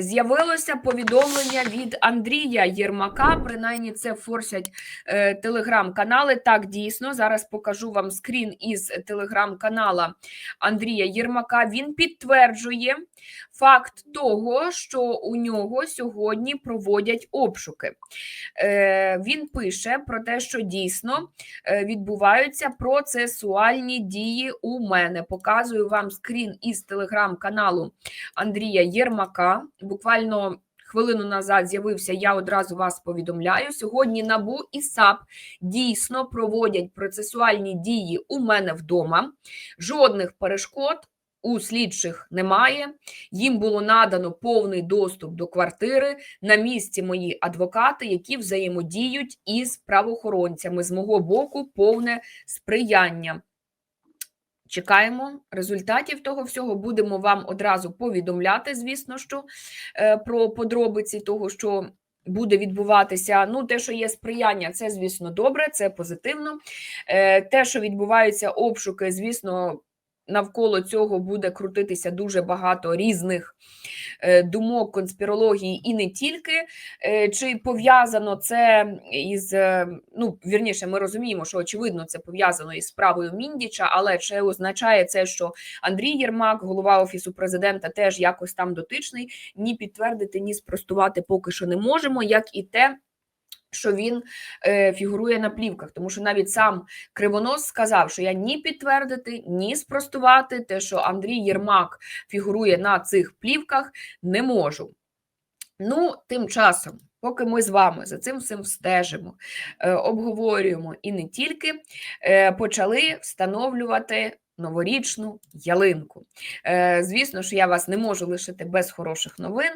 З'явилося повідомлення від Андрія Єрмака. Принаймні, це форсять е, телеграм-канали. Так, дійсно, зараз покажу вам скрін із телеграм-канала Андрія Єрмака. Він підтверджує факт того, що у нього сьогодні проводять обшуки. Е, він пише про те, що дійсно е, відбуваються процесуальні дії у мене. Показую вам скрін із телеграм-каналу Андрія Єрмака. Буквально хвилину назад з'явився. Я одразу вас повідомляю. Сьогодні НАБУ і САП дійсно проводять процесуальні дії у мене вдома. Жодних перешкод. У слідчих немає, їм було надано повний доступ до квартири. На місці мої адвокати, які взаємодіють із правоохоронцями. З мого боку, повне сприяння. Чекаємо результатів того всього. Будемо вам одразу повідомляти, звісно, що е, про подробиці того, що буде відбуватися. Ну, те, що є сприяння, це, звісно, добре, це позитивно. Е, те, що відбуваються обшуки, звісно, навколо цього буде крутитися дуже багато різних е, думок, конспірології і не тільки. Е, Чи пов'язано це із е, ну вірніше, ми розуміємо, що очевидно це пов'язано із справою Міндіча, але чи означає це, що Андрій Єрмак, голова офісу президента, теж якось там дотичний? Ні підтвердити, ні спростувати поки що не можемо, як і те. Що він е, фігурує на плівках, тому що навіть сам Кривонос сказав, що я ні підтвердити, ні спростувати те, що Андрій Єрмак фігурує на цих плівках, не можу. Ну, тим часом, поки ми з вами за цим всім стежимо, е, обговорюємо і не тільки, е, почали встановлювати новорічну ялинку. Е, Звісно, що я вас не можу лишити без хороших новин.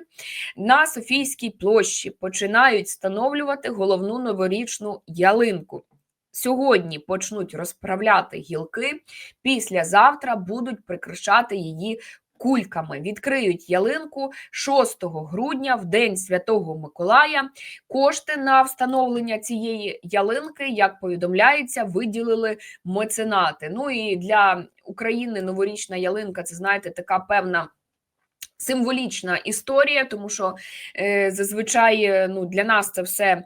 На Софійській площі починають встановлювати головну новорічну ялинку. Сьогодні почнуть розправляти гілки, післязавтра будуть прикрашати її кульками. Відкриють ялинку 6 грудня, в День Святого Миколая. Кошти на встановлення цієї ялинки, як повідомляється, виділили меценати. Ну і для України новорічна ялинка це знаєте, така певна. Символічна історія, тому що е, зазвичай ну, для нас це все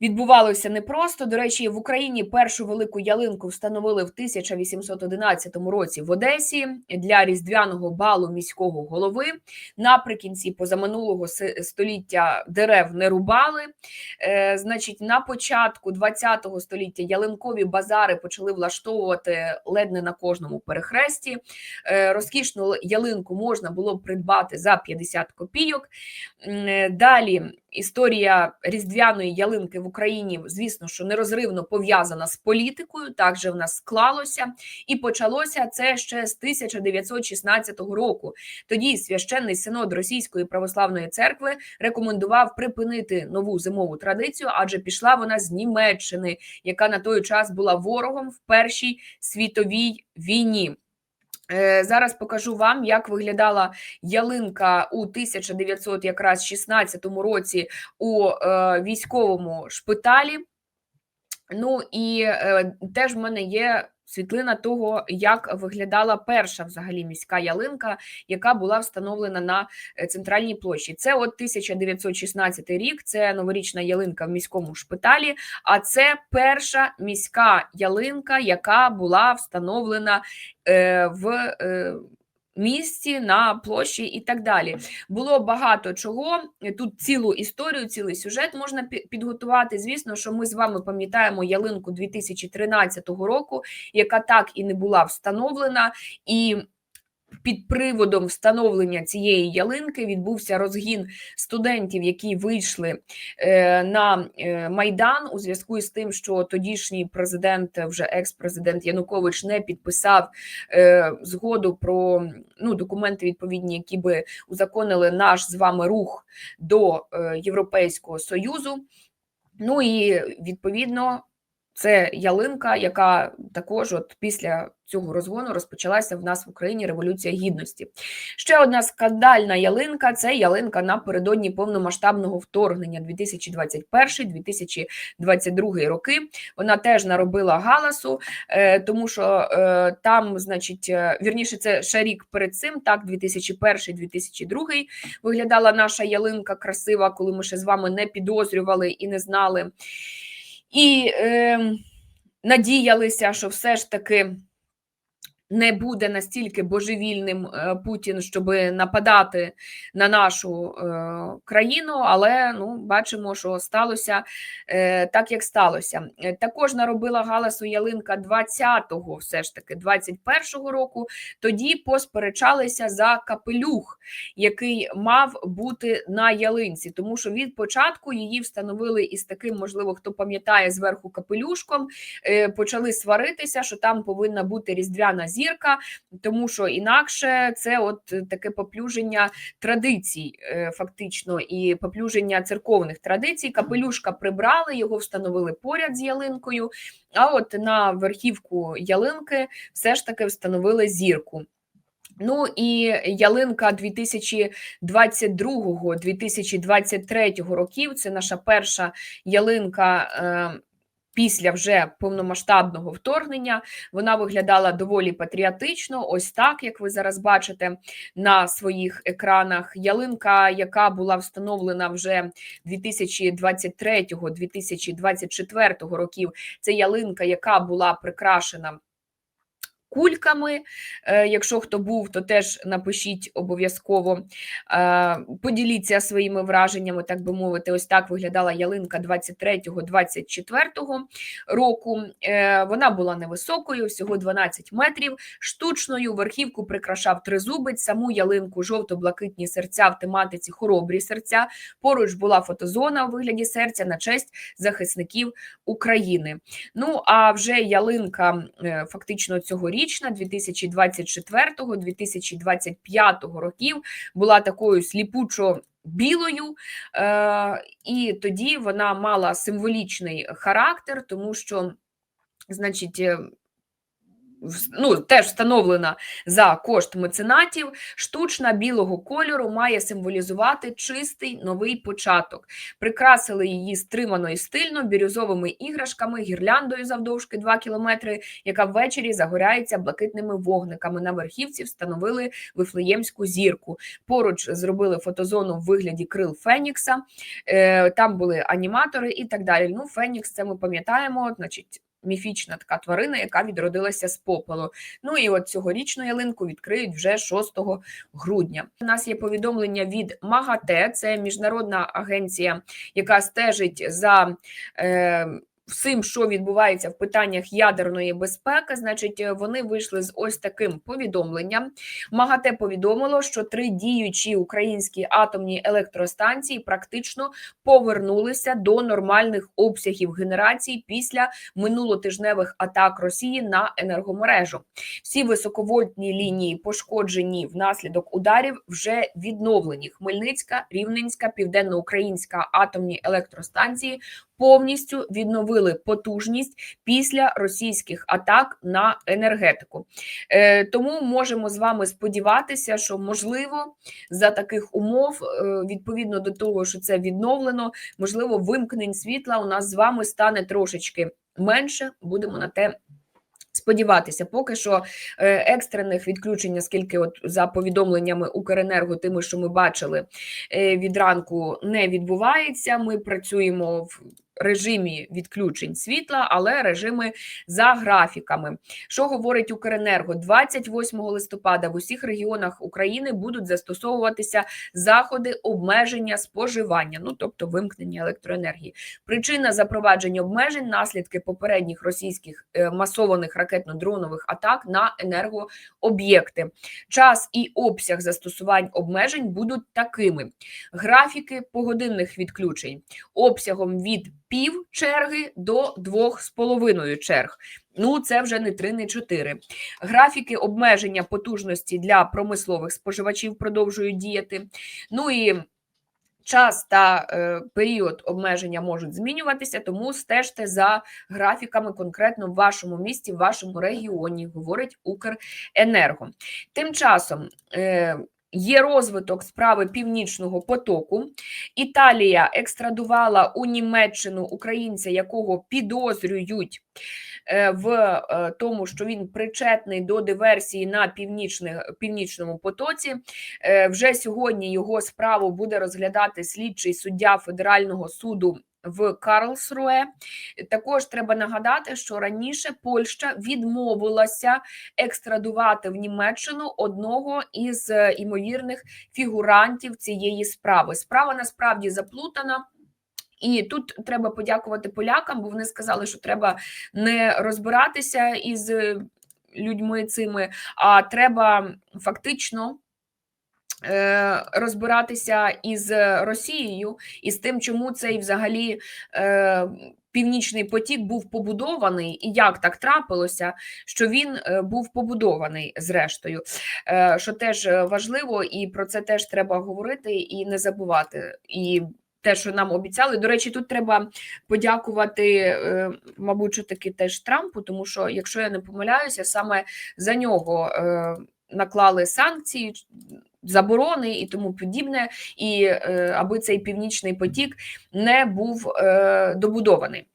відбувалося непросто. До речі, в Україні першу велику ялинку встановили в 1811 році в Одесі для різдвяного балу міського голови. Наприкінці позаминулого століття дерев не рубали. Е, Значить, на початку 20 століття ялинкові базари почали влаштовувати ледь не на кожному перехресті. Е, Розкішну ялинку можна було придбати за 50 копійок. Е, Далі історія різдвяної ялинки в Україні, звісно, що нерозривно пов'язана з політикою. Так же в нас склалося, і почалося це ще з 1916 року. Тоді священний синод Російської православної церкви рекомендував припинити нову зимову традицію, адже пішла вона з Німеччини, яка на той час була ворогом в Першій світовій війні. Е, зараз покажу вам, як виглядала ялинка у 1916 році у е, військовому шпиталі. Ну і е, теж в мене є світлина того, як виглядала перша взагалі міська ялинка, яка була встановлена на центральній площі. Це от 1916 рік. Це новорічна ялинка в міському шпиталі. А це перша міська ялинка, яка була встановлена е, в. Місці на площі і так далі було багато чого. Тут цілу історію, цілий сюжет можна підготувати. Звісно, що ми з вами пам'ятаємо ялинку 2013 року, яка так і не була встановлена, і під приводом встановлення цієї ялинки відбувся розгін студентів, які вийшли е, на е, майдан у зв'язку з тим, що тодішній президент, вже екс-президент Янукович, не підписав е, згоду про ну документи відповідні, які би узаконили наш з вами рух до Європейського союзу. Ну і відповідно Це ялинка, яка також от після цього розгону розпочалася в нас в Україні Революція Гідності. Ще одна скандальна ялинка це ялинка напередодні повномасштабного вторгнення 2021-2022 роки. Вона теж наробила галасу, е, тому що е, там, значить, е, вірніше, це ще рік перед цим, так, 2001-2002 виглядала наша ялинка красива, коли ми ще з вами не підозрювали і не знали. І е, надіялися, що все ж таки не буде настільки божевільним е, Путін, щоб нападати на нашу е, країну, але ну, бачимо, що сталося е, так, як сталося. Також наробила галасу ялинка 20-го, все ж таки, 21-го року. Тоді посперечалися за капелюх, який мав бути на ялинці, тому що від початку її встановили із таким, можливо, хто пам'ятає зверху капелюшком, почали сваритися, що там повинна бути різдвяна зірка, тому що інакше це от таке поплюження традицій, е, фактично, і поплюження церковних традицій. Капелюшка прибрали, його встановили поряд з ялинкою. А от на верхівку ялинки все ж таки встановили зірку. Ну і ялинка 2022-2023 років. Це наша перша ялинка. Після вже повномасштабного вторгнення вона виглядала доволі патріотично. Ось так, як ви зараз бачите на своїх екранах. Ялинка, яка була встановлена вже 2023-2024 років. Це ялинка, яка була прикрашена. Кульками, Е, якщо хто був, то теж напишіть обов'язково, Е, поділіться своїми враженнями, так би мовити. Ось так виглядала ялинка 23-24 року. Е, Вона була невисокою, всього 12 метрів. Штучною верхівку прикрашав тризубець, саму ялинку, жовто-блакитні серця в тематиці хоробрі серця. Поруч була фотозона у вигляді серця на честь захисників України. Ну а вже ялинка фактично цьогорічна, 2024-2025 років, була такою сліпучо. Білою, е, і тоді вона мала символічний характер, тому що, значить, е, ну, теж встановлена за кошт меценатів, штучна білого кольору має символізувати чистий новий початок. Прикрасили її стримано і стильно бірюзовими іграшками, гірляндою завдовжки 2 кілометри, яка ввечері загоряється блакитними вогниками. На верхівці встановили вифлеємську зірку. Поруч зробили фотозону в вигляді крил Фенікса, е, там були аніматори і так далі. Ну, Фенікс, це ми пам'ятаємо, значить міфічна така тварина, яка відродилася з попелу. Ну і от цьогорічну ялинку відкриють вже 6 грудня. У нас є повідомлення від МАГАТЕ, це міжнародна агенція, яка стежить за. Е, Всім, що відбувається в питаннях ядерної безпеки, значить, вони вийшли з ось таким повідомленням. МАГАТЕ повідомило, що три діючі українські атомні електростанції практично повернулися до нормальних обсягів генерації після минулотижневих атак Росії на енергомережу. Всі високовольтні лінії, пошкоджені внаслідок ударів, вже відновлені. Хмельницька, Рівненська, Південноукраїнська атомні електростанції повністю відновили потужність після російських атак на енергетику. Е, Тому можемо з вами сподіватися, що можливо за таких умов, е, відповідно до того, що це відновлено, можливо, вимкнень світла у нас з вами стане трошечки менше. Будемо на те. Сподіватися, поки що е, екстрених відключень, наскільки от за повідомленнями Укренерго, тими, що ми бачили від ранку, не відбувається. Ми працюємо в режимі відключень світла, але режими за графіками. Що говорить Укренерго? 28 листопада в усіх регіонах України будуть застосовуватися заходи обмеження споживання, ну тобто вимкнення електроенергії. Причина запровадження обмежень наслідки попередніх російських е, масованих ракетно-дронових атак на енергооб'єкти. Час і обсяг застосувань обмежень будуть такими: графіки погодинних відключень обсягом від пів черги до двох з половиною черг. Ну, це вже не три, не чотири. Графіки обмеження потужності для промислових споживачів продовжують діяти. Ну і Час та е, період обмеження можуть змінюватися, тому стежте за графіками конкретно в вашому місті, в вашому регіоні, говорить Укренерго. Тим часом е, є розвиток справи Північного потоку. Італія екстрадувала у Німеччину українця, якого підозрюють е, в е, тому, що він причетний до диверсії на північному потоці. Е, Вже сьогодні його справу буде розглядати слідчий суддя Федерального суду. В Карлсруе також треба нагадати, що раніше Польща відмовилася екстрадувати в Німеччину одного із е, імовірних фігурантів цієї справи. Справа насправді заплутана. І тут треба подякувати полякам, бо вони сказали, що треба не розбиратися із е, людьми цими, а треба фактично. Е, Розбиратися із Росією і з тим, чому цей взагалі е, північний потік був побудований, і як так трапилося, що він е, був побудований зрештою, що теж важливо, і про це теж треба говорити і не забувати. І те, що нам обіцяли. До речі, тут треба подякувати, мабуть, таки теж Трампу, тому що, якщо я не помиляюся, саме за нього наклали санкції. Заборони і тому подібне, і е, аби цей північний потік не був е, добудований.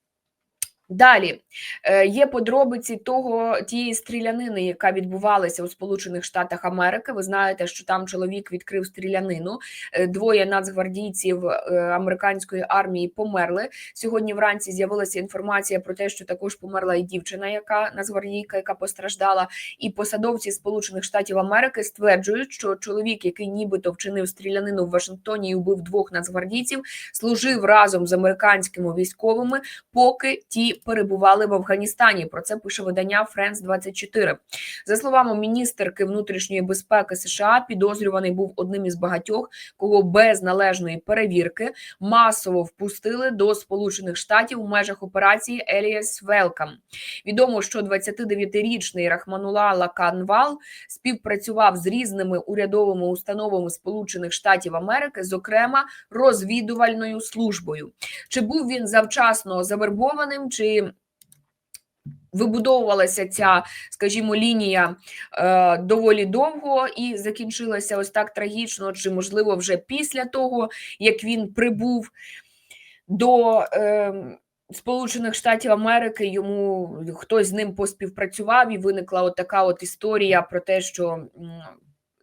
Далі е, є подробиці того тієї стрілянини, яка відбувалася у Сполучених Штатах Америки. Ви знаєте, що там чоловік відкрив стрілянину. е, Двоє нацгвардійців е, американської армії померли. Сьогодні вранці з'явилася інформація про те, що також померла і дівчина, яка нацгвардійка, яка постраждала. І посадовці Сполучених Штатів Америки стверджують, що чоловік, який нібито вчинив стрілянину в Вашингтоні і вбив двох нацгвардійців, служив разом з американськими військовими, поки ті перебували в Афганістані. Про це пише видання France 24 За словами міністерки внутрішньої безпеки США, підозрюваний був одним із багатьох, кого без належної перевірки масово впустили до Сполучених Штатів у межах операції Еліас Велкам. Відомо, що 29-річний Рахманула Лаканвал співпрацював з різними урядовими установами Сполучених Штатів Америки, зокрема розвідувальною службою. Чи був він завчасно завербованим, чи вибудовувалася ця, скажімо, лінія е, доволі довго і закінчилася ось так трагічно, чи можливо вже після того, як він прибув до е, Сполучених Штатів Америки, йому хтось з ним поспівпрацював, і виникла от така от історія про те, що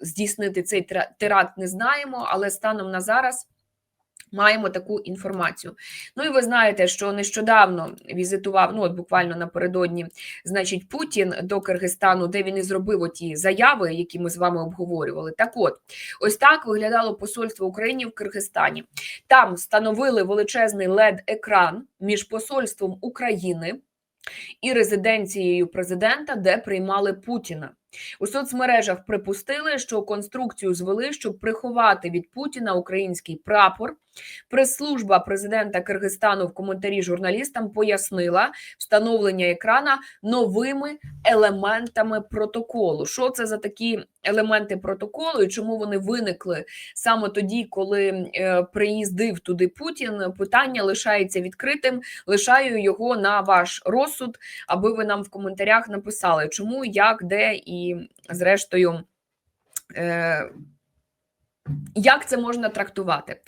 здійснити цей теракт не знаємо, але станом на зараз. Маємо таку інформацію. Ну і ви знаєте, що нещодавно візитував, ну от буквально напередодні, значить, Путін до Киргизстану, де він і зробив оті заяви, які ми з вами обговорювали. Так от, ось так виглядало посольство України в Киргизстані. Там встановили величезний led екран між посольством України і резиденцією президента, де приймали Путіна. У соцмережах припустили, що конструкцію звели, щоб приховати від Путіна український прапор. Прес-служба президента Киргизстану в коментарі журналістам пояснила встановлення екрана новими елементами протоколу. Що це за такі елементи протоколу і чому вони виникли саме тоді, коли е, приїздив туди Путін? Питання лишається відкритим. Лишаю його на ваш розсуд, аби ви нам в коментарях написали, чому, як, де і зрештою. Е, як це можна трактувати?